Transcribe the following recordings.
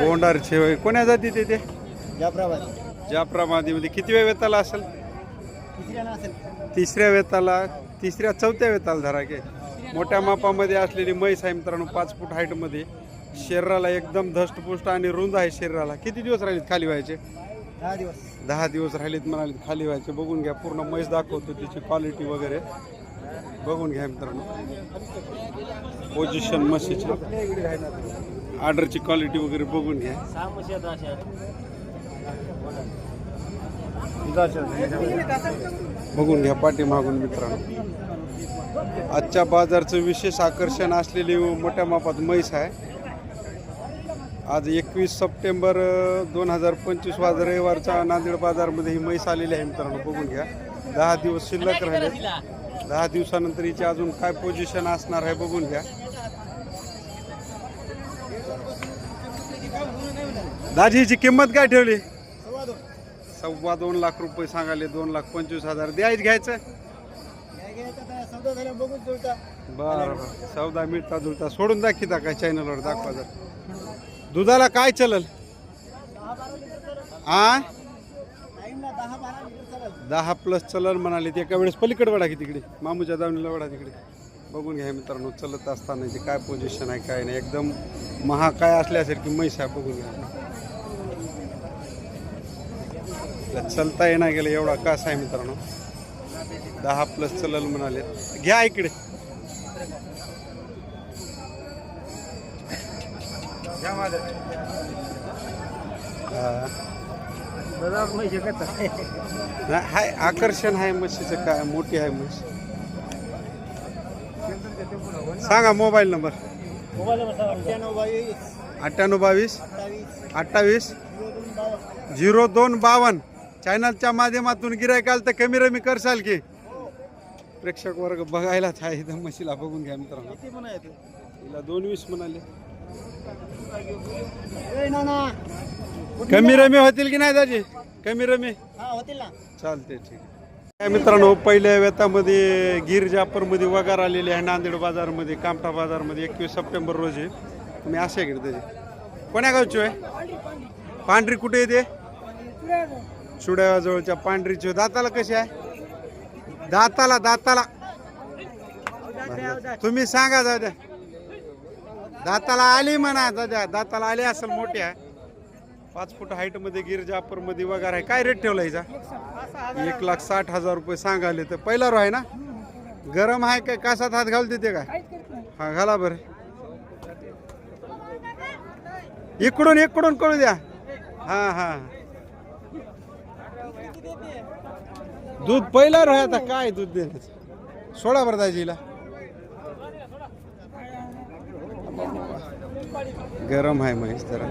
बोंडारची होय. कोण्या जाती ते ते? जाफराबाद. जाफरा मादीमध्ये किती वेळ वेताला असेल? तिसऱ्या ना असेल. तिसऱ्या वेताला तिसऱ्या चौथ्या वेताला धरा के. मोठ्या मापामध्ये असलेली म्हैस आहे मित्रांनो पाच फूट हाईटमध्ये. शरीराला एकदम धष्टपुष्ट आणि रुंद आहे शरीराला. किती दिवस राहिलेत खाली व्हायचे? दहा दिवस. दहा दिवस राहिलेत म्हणाले खाली व्हायचे. बघून घ्या पूर्ण म्हैस दाखवतो तिची क्वालिटी वगैरे. बघून घ्या मित्रांनो. पोझिशन म्हशीची. ऑर्डरची क्वालिटी वगैरे बघून घ्या. बघून घ्या पाठीमागून मित्रांनो. आजच्या बाजारचं विशेष आकर्षण असलेली मोठ्या मापात म्हैस आहे. आज एकवीस सप्टेंबर दोन हजार पंचवीस वाज रविवारच्या नांदेड बाजारमध्ये ही म्हैस आलेली आहे मित्रांनो. बघून घ्या. दहा दिवस शिल्लक राहिले. दहा दिवसानंतर हिची अजून काय पोझिशन असणार आहे बघून घ्या. दाजी हिची किंमत काय ठेवली? सव्वा दोन लाख रुपये सांगाले दोन लाख पंचवीस हजार. द्यायच घ्यायचं? बरं बरं. चौदा मिळता जुळता सोडून दाखिता काय चॅनलवर दाखवा जर. दुधाला काय चलल आ? दहा प्लस चलन म्हणाले ते एका वेळेस पलीकडे वडा की तिकडे. मामूच्या दावणीला वडा तिकडे. बघून घ्या मित्रांनो चलत असताना काय पोझिशन आहे काय नाही. एकदम महा काय असल्यासारखी म्हैस आहे बघून घ्या. तिला चलता येणार गेलं एवढा कास आहे मित्रांनो. दहा प्लस चलल म्हणाले. घ्या इकडे. हाय आकर्षण आहे म्हशीचं काय मोठी आहे म्हशी. सांगा मोबाईल नंबर. अठ्ठ्याण्णव बावीस. अठ्ठावीस. झिरो दोन बावन्न चॅनलच्या माध्यमातून गिरायकाल तर कमी रमी करसाल की. प्रेक्षक वर्ग बघायलाच आहे इथं म्हशीला बघून घ्या मित्रांनो. येते तिला दोन वीस म्हणाले. कमी रमी होतील की नाही दाजी? कमी रमी? हा होतील ना. चालते ठीक आहे. काय मित्रांनो पहिल्या व्यतामध्ये गिर जापरमध्ये वगार आलेली आहे नांदेड बाजारमध्ये कामठा बाजारमध्ये एकवीस सप्टेंबर रोजी. तुम्ही असे त्याचे कोण्या गावची आहे पांढरी कुठे येते चुड्याजवळच्या पांढरीची दाताला कशी आहे? दाताला दाताला. तुम्ही सांगा जाऊ द्या दाताला आली म्हणा जाऊ द्या दाताला आली असेल मोठी आहे. पाच फूट हाईटमध्ये मध्ये वगैरे आहे. काय रेट ठेवला हिचा? एक लाख साठ हजार रुपये सांगाले तर पहिला रो आहे ना? गरम आहे काय? कासात हात घाल देते काय? हा घाला बरं. इकडून इकडून कळू द्या. हा हा. दूध पहिला राह आता काय दूध देण्याचं सोडा बरं दाजीला. गरम आहे म्हैस जरा.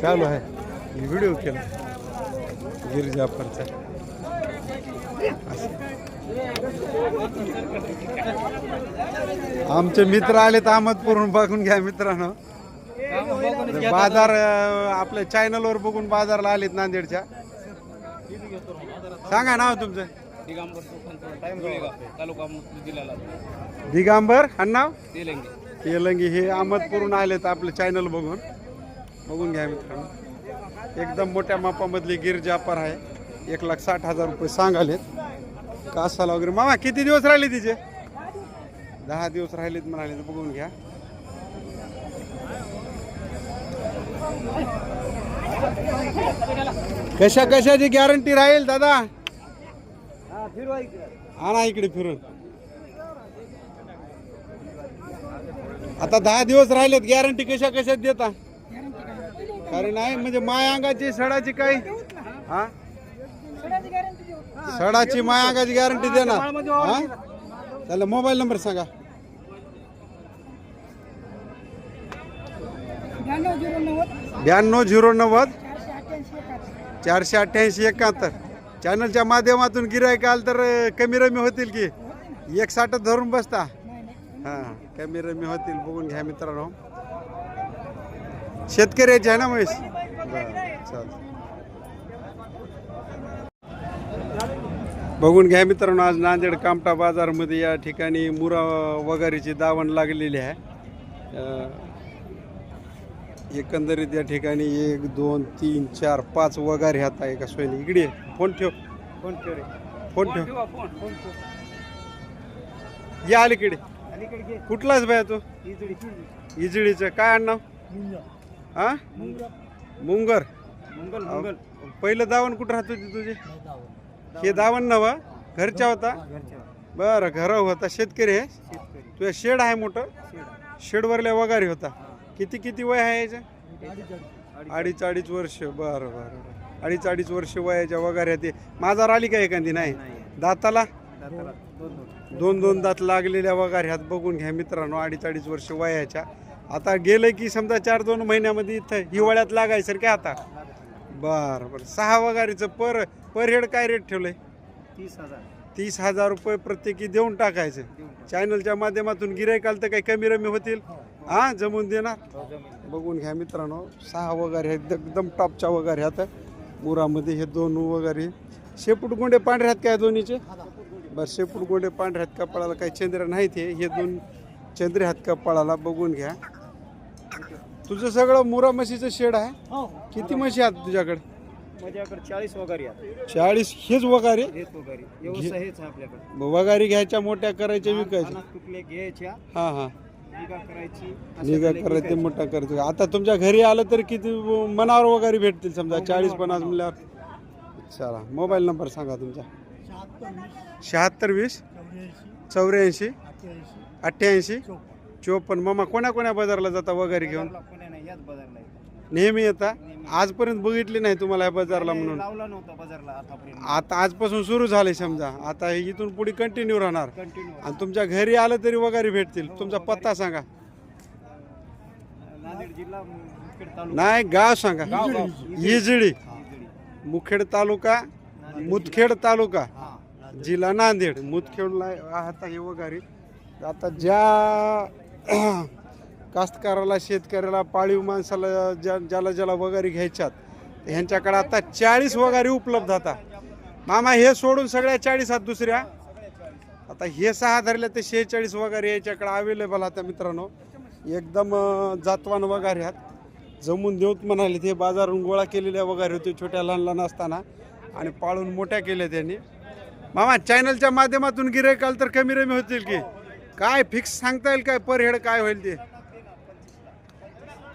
चालू आहे. मी व्हिडिओ केला. गिरजाफरचा असं. आमचे मित्र आले तर अहमदपूरून बघून घ्या मित्रांनो. बाजार अं, आपल्या चॅनलवर बघून बाजारला आलेत नांदेडच्या. सांगा नाव तुमचं. तालुका जिल्ह्याला दिगांबर आणि नाव? तेलंगी. तेलंगी हे अहमदपूरून आलेत आपलं चॅनल बघून. बघून घ्या मित्रांनो. एकदम मोठ्या मापामधली गिर जापर आहे. एक लाख साठ हजार रुपये सांगालेत. कासाला वगैरे. मामा किती दिवस राहिले तिचे? दहा दिवस राहिलेत म्हणाले तर बघून घ्या. कशा कशाची गॅरंटी राहील दादा? हा आणा इकडे फिरून. आता दहा दिवस राहिलेत गॅरंटी कशा कशात देता? कारण नाही म्हणजे माय अंगाची सडाची काही? हा? सडाची माय अंगाची गॅरंटी देणार. हा? त्याला मोबाईल नंबर सांगा. ब्याण्णव झिरो नव्वद. चारशे अठ्ठ्याऐंशी एकाहत्तर. चॅनलच्या माध्यमातून गिरायक आल तर कमी रमी होतील की? एक साठच धरून बसता. हां कमी रमी होतील बघून घ्या मित्रांनो. शेतकऱ्याचे आहे ना महेश बरं बघून घ्या मित्रांनो आज नांदेड कामटा बाजारमध्ये या ठिकाणी मुरा वगैरेची दावण लागलेली आहे. एकंदरीत या ठिकाणी एक दोन तीन चार पाच वगारी हात आहे का सोयनी. इकडे ये. फोन ठेव. फोन ठेव रे. फोन ठेव. या अलीकडे. कुठलाच बाया तू? इजडी इजळीचं काय आण नाव हा मुंगर. पहिलं दावण कुठं राहत होती तुझी? हे दावण. नवा घरच्या होता? बरं घर होता. शेतकरी आहे? शेतकरी. तुझं शेड आहे मोठं? शेड शेडवरल्या वगारी होता. किती किती वय आहे याचं अडीच. अडीच वर्ष बरं बरं अडीच अडीच वर्ष वयाच्या वगैरे ते माझा आली का एखादी? नाही. दाताला? दोन दोन. दात लागलेल्या वगैरे ह्यात बघून घ्या मित्रांनो अडीच अडीच वर्ष वयाच्या आता गेलं की समजा चार दोन महिन्यामध्ये इथं हिवाळ्यात लागायचं काय आता? बरं बरं. सहा वगारीचं पर पर हेड काय रेट ठेवलंय? तीस हजार. तीस हजार रुपये प्रत्येकी देऊन टाकायचं. चॅनलच्या माध्यमातून गिरायकाल तर काही कमी रमी होतील हा जमून देणार. बघून घ्या मित्रांनो सहा वगैरे आहेत एकदम टॉपच्या वगैरे आहेत. मुरामध्ये हे दोन वगैरे. शेपूट गोंडे पांढरे आहेत काय दोन्हीचे? बरं शेपूट गोंडे पांढरे आहेत कपाळाला काही चंद्र नाहीत हे. हे दोन चंद्रे आहेत कपाळाला बघून घ्या. तुझं सगळं मुरा म्हशीचं शेड आहे? हो. किती म्हशी आहेत तुझ्याकडे? माझ्याकडे चाळीस वगैरे चाळीस हेच वगारे? वगैरे. हेच आपल्याकडे. वगारी घ्यायच्या मोठ्या करायच्या विकायच्या. घ्यायच्या. हां हां. निगा करायची निगा करायचे. मोठा करतो आता तुमच्या घरी आलं तर किती मनावर वगैरे भेटतील समजा चाळीस पन्नास म्हणल्यावर. चला मोबाईल नंबर सांगा तुमचा. शहात्तर वीस चौऱ्याऐंशी अठ्ठ्याऐंशी चोपन्न. मामा कोण्या कोण्या बाजारला जाता वगैरे घेऊन? नेहमी येता. आजपर्यंत बघितली नाही तुम्हाला या बाजारला म्हणून. लावला नव्हता बाजारला आतापर्यंत. आता आजपासून सुरू झाले समजा. आता हे इथून पुढे कंटिन्यू राहणार. कंटिन्यू आणि तुमच्या घरी आलं तरी वगैरे भेटतील. तुमचा पत्ता सांगा. नांदेड जिल्हा मुखेड तालुका. नाही गाव सांगा. इजळी. मुखेड तालुका मुदखेड तालुका. हा. जिल्हा नांदेड. मुदखेडला आता हे वगैरे. आता ज्या कास्तकाराला शेतकऱ्याला पाळीव माणसाला ज्या ज्याला ज्याला वगैरे घ्यायच्यात ह्यांच्याकडे आता चाळीस वगैरे उपलब्ध आता. मामा हे सोडून सगळ्या चाळीस आहेत दुसऱ्या? आता हे सहा धरले तर शेहेचाळीस वगैरे याच्याकडे अवेलेबल आता मित्रांनो. एकदम जातवान वगैरे आहेत. जमून देऊत म्हणाले ते बाजारून गोळा केलेल्या वगैरे होते छोट्या लहान लहान असताना आणि पाळून मोठ्या केल्या त्यांनी. मामा चॅनलच्या माध्यमातून गिरायकाल तर कमी रमी होतील की? काय फिक्स सांगता येईल काय? पर हेड काय होईल ते?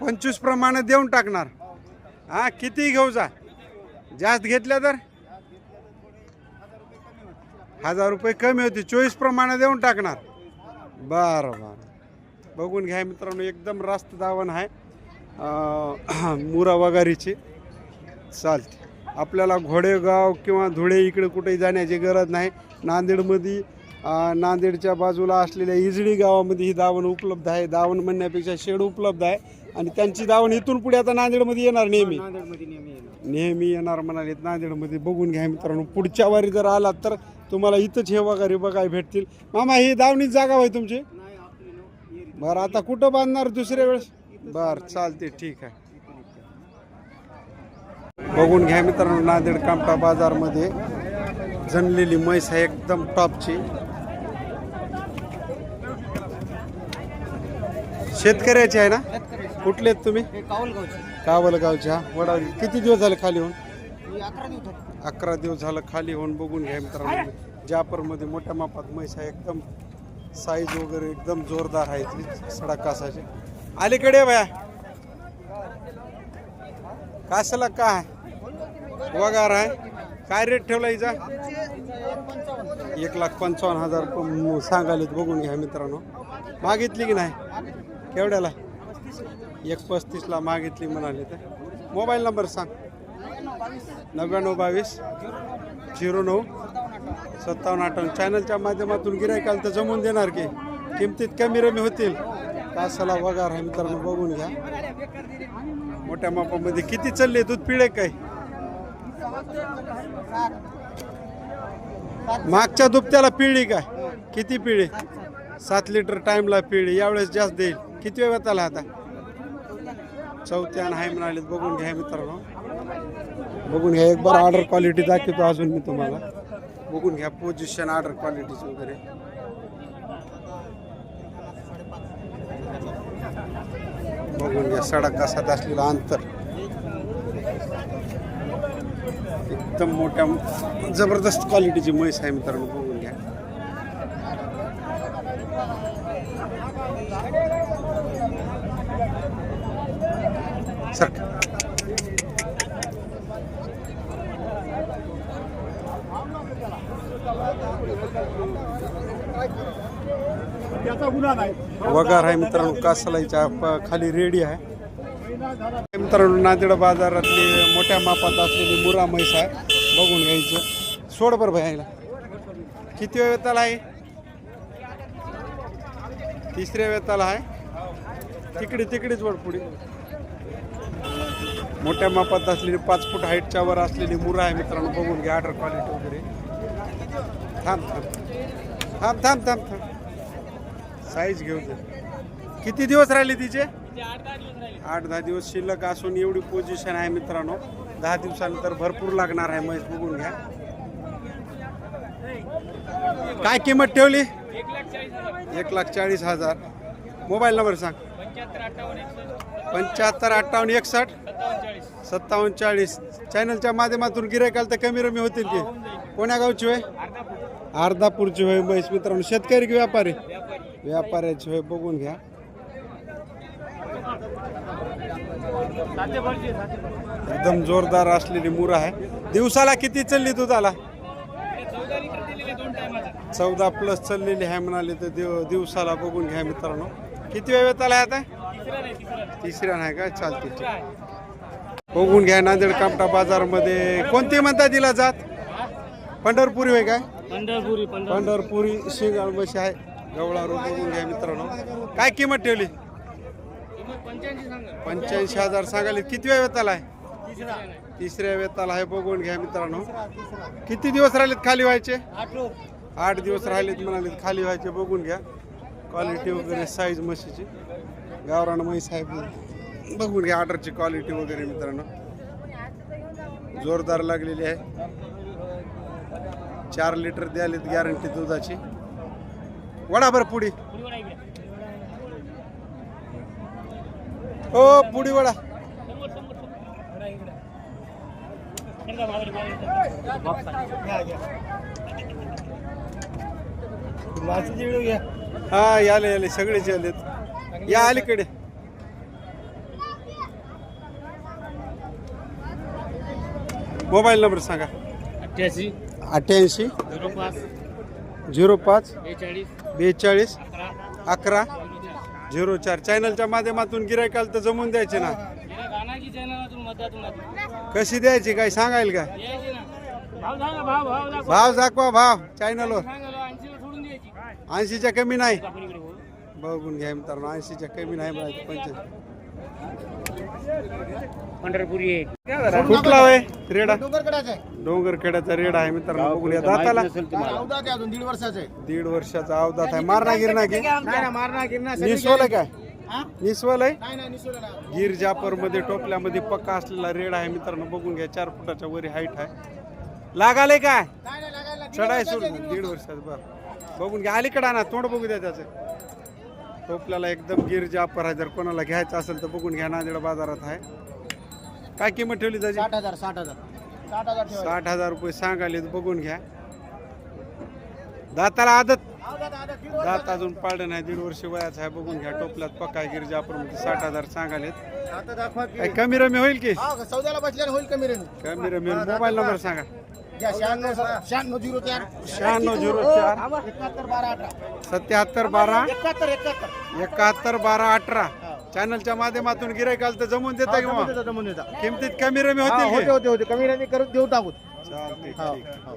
पंचवीस प्रमाणे देऊन टाकणार. हा किती घेऊ जा? जास्त घेतल्या तर? हजार रुपये कमी होते चोवीस प्रमाणे देऊन टाकणार. बरं बरं. बघून घ्या मित्रांनो एकदम रास्त दावण आहे. मुरा वगारीची. चालते आपल्याला घोडेगाव किंवा धुळे इकडे कुठेही जाण्याची गरज नाही. नांदेडमध्ये नांदेडच्या बाजूला असलेल्या इजडी गावामध्ये ही दावण उपलब्ध आहे. दावण म्हणण्यापेक्षा शेड उपलब्ध आहे. आणि त्यांची दावण इथून पुढे आता नांदेडमध्ये येणार नेहमी. नांदेडमध्ये नेहमी येणार. नेहमी येणार म्हणाले नांदेडमध्ये बघून घ्या मित्रांनो. पुढच्या वारी जर आलात तर तुम्हाला इथंच हे वगैरे बघायला भेटतील. मामा ही दावणीच जागा होय तुमची? नाही आपली नो येरी. बरं आता कुठं बांधणार दुसऱ्या वेळेस? बरं चालते ठीक आहे. बघून घ्या मित्रांनो नांदेड कामटा बाजारमध्ये जनलेली म्हैस आहे एकदम टॉपची. शेतकऱ्याची आहे ना? कुठले आहेत तुम्ही? हे कावलगावची. कावलगावच्या वडावली किती दिवस झाले खाली होऊन? ही अकरा दिवस झाले. खाली होऊन बघून घ्या मित्रांनो. जापरमध्ये मोठ्या मापात म्हैस आहे एकदम साईज वगैरे एकदम जोरदार आहे इथली सडा कासाची. अलीकडे भया कासाला काय? वगार आहे. काय रेट ठेवला हिचा? एक लाख पंचावन्न हजार सांगालेत बघून घ्या मित्रांनो. मागितली की नाही? केवढ्याला? एक पस्तीसला मागितली म्हणाले तर मोबाईल नंबर सांग. नव्याण्णव बावीस झिरो नऊ सत्तावन्न अठ्ठावन्न. चॅनलच्या माध्यमातून गिरायकाल तर जमून देणार की. किमतीत कमी रमी होतील. तासाला वगार आहे मित्रांनो बघून घ्या. मोठ्या मापामध्ये किती चालले? दूध पिळे काय? मागच्या दुपत्याला पिळी काय? किती पिळे? सात लिटर टाइमला पिळी यावेळेस जास्त देईल. किती वेळ त्याला आता? चौथ्यान आहे म्हणाले बघून घ्या मित्रांनो. बघून घ्या एक बार ऑर्डर क्वालिटी दाखवतो अजून मी तुम्हाला. बघून घ्या पोझिशन ऑर्डर क्वालिटीच वगैरे. बघून घ्या सडा कसा असलेलं अंतर. एकदम मोठ्या जबरदस्त क्वालिटीची म्हैस आहे मित्रांनो बघून घ्या सर वगार आहे मित्रांनो कासलाईच्या खाली रेडी आहे. मित्रांनो नांदेड बाजारातली मोठ्या मापात असलेली मुरा म्हैस आहे. बघून घ्यायचं. सोड बरं भाईला किती वेताला आहे? तिसऱ्या वेताला आहे. तिकडे तिकडेच वड पुढे मोठ्या मापात असलेली पाच फूट हाईटच्या वर असलेली मुरं आहे मित्रांनो बघून घ्या ऑर्डर क्वालिटी वगैरे. थांब थांब. थांब थांब थांब थांब. साईज घेऊ दे. किती दिवस राहिले तिचे? आठ दहा दिवस शिल्लक असून एवढी पोझिशन आहे मित्रांनो. दहा दिवसानंतर भरपूर लागणार आहे म्हैस बघून घ्या. काय किंमत ठेवली? एक लाख चाळीस हजार. मोबाईल नंबर सांग. पंच्याहत्तर अठ्ठावन्न एकसष्ट. सत्तावन्न चाळीस. चॅनलच्या माध्यमातून गिरायकाल तर कमी रमी होतील की? कोण्या गावची होय? अर्धापूरची होय म्हैस मित्रांनो शेतकरी की व्यापारी? व्यापाऱ्याची होय बघून घ्या. एकदम जोरदार असलेली मुर आहे. दिवसाला किती चालली दुधाला चौदा प्लस चाललेली आहे म्हणाले तर दिव दिवसाला बघून घ्या मित्रांनो. किती वेळ येत आला आता? तिसऱ्या नाही का? चालते ठीक बघून घ्या नांदेड कामटा बाजारमध्ये. कोणती म्हणता दिला जात? पंढरपुरी होय काय? पंढरपुरी पंढरपुरी. शिंगाळ म्हशी आहे. गवळा रोड बघून घ्या मित्रांनो. काय किंमत ठेवली? पंच्याऐंशी हजार सांगाले किती वेळ वेताला आहे? तिसऱ्या वेताला आहे बघून घ्या मित्रांनो. किती दिवस राहिलेत खाली व्हायचे? आठ दिवस राहिलेत म्हणाले खाली व्हायचे बघून घ्या. क्वालिटी वगैरे साईज म्हशीची. गावरान म्हैस आहे बघून घ्या ऑर्डरची क्वालिटी वगैरे मित्रांनो. जोरदार लागलेली आहे. चार लिटर द्यालेत गॅरंटी दुधाची. वडा बरं पुडी हो पुडी वडा. हा याले याले सगळेच यालेत. या अलीकडे. मोबाईल नंबर सांगा. अठ्ठ्याऐंशी. अठ्ठ्याऐंशी. झिरो पाच. झिरो पाच. बेचाळीस. बेचाळीस. अकरा. झिरो चार. चॅनलच्या माध्यमातून गिरायकाल तर जमून द्यायचे ना. कशी द्यायची काय सांगायला का? यायची ना. भाव सांगा भाव भाव दाखव. भाव चॅनलवर. ऐंशीच्या कमी नाही. बघून घ्या मित्रांनो ऐंशीच्या कमी नाही बघायचं पंच पंढरपुरी आहे. कुठला वय रेडा. डोंगरकडाच आहे. डोंगरखेड्याचा रेडा आहे मित्रांनो बघून घ्या दाताला. अजून दीड वर्षाचं आहे. दीड वर्षाचा अवदात आहे. मारणा गिरणा की? ना निसवलं काय? हा? निसवल आहे? नाही नाही निसवलं नाही. गिर जापरमध्ये टोपल्यामध्ये पक्का असलेला रेड आहे मित्रांनो. बघून घ्या चार फुटाच्या वरी हाईट आहे. लागाले काय? नाही नाही लागायला दीड चढाय वर्षाचं आहे, सोडून दीड वर्षाचं. बघ बघून घ्या अलीकडे आणा तोंड बघू द्या त्याचं. टोपल्याला एकदम गिर जापर आहे जर कोणाला घ्यायचं असेल तर बघून घ्या नांदेड बाजारात आहे. काय किंमत ठेवली त्याची साठ हजार साठ हजार. साठ हजार ठेवा. साठ हजार रुपये सांगाले बघून घ्या. दाताला आदत. दीड वर्ष- दात अजून पाळलं नाही दीड वर्ष वयाचं आहे बघून घ्या. टोपल्यात पक्का गिर जापरमध्ये साठ हजार सांगालेत आता दाखवा की. काय कमी रमी होईल की? हा, चौदाला बसल्यावर होईल कमी रेणू कमी रमी होईल. मोबाईल नंबर सांगा. शहाण्णव शहाण्णव झिरो चार. शहाण्णव झिरो चार. एकाहत्तर बारा अठरा. सत्याहत्तर बारा. एकाहत्तर एकाहत्तर. एकाहत्तर बारा अठरा. चॅनलच्या माध्यमातून गिरायकाल तर जमून देता किंवा? जमून देता किमतीत कमी रमी हा, होतील होते की? होते होते. कमी करून देऊ टाकू चालतंय हो, ठीक हो.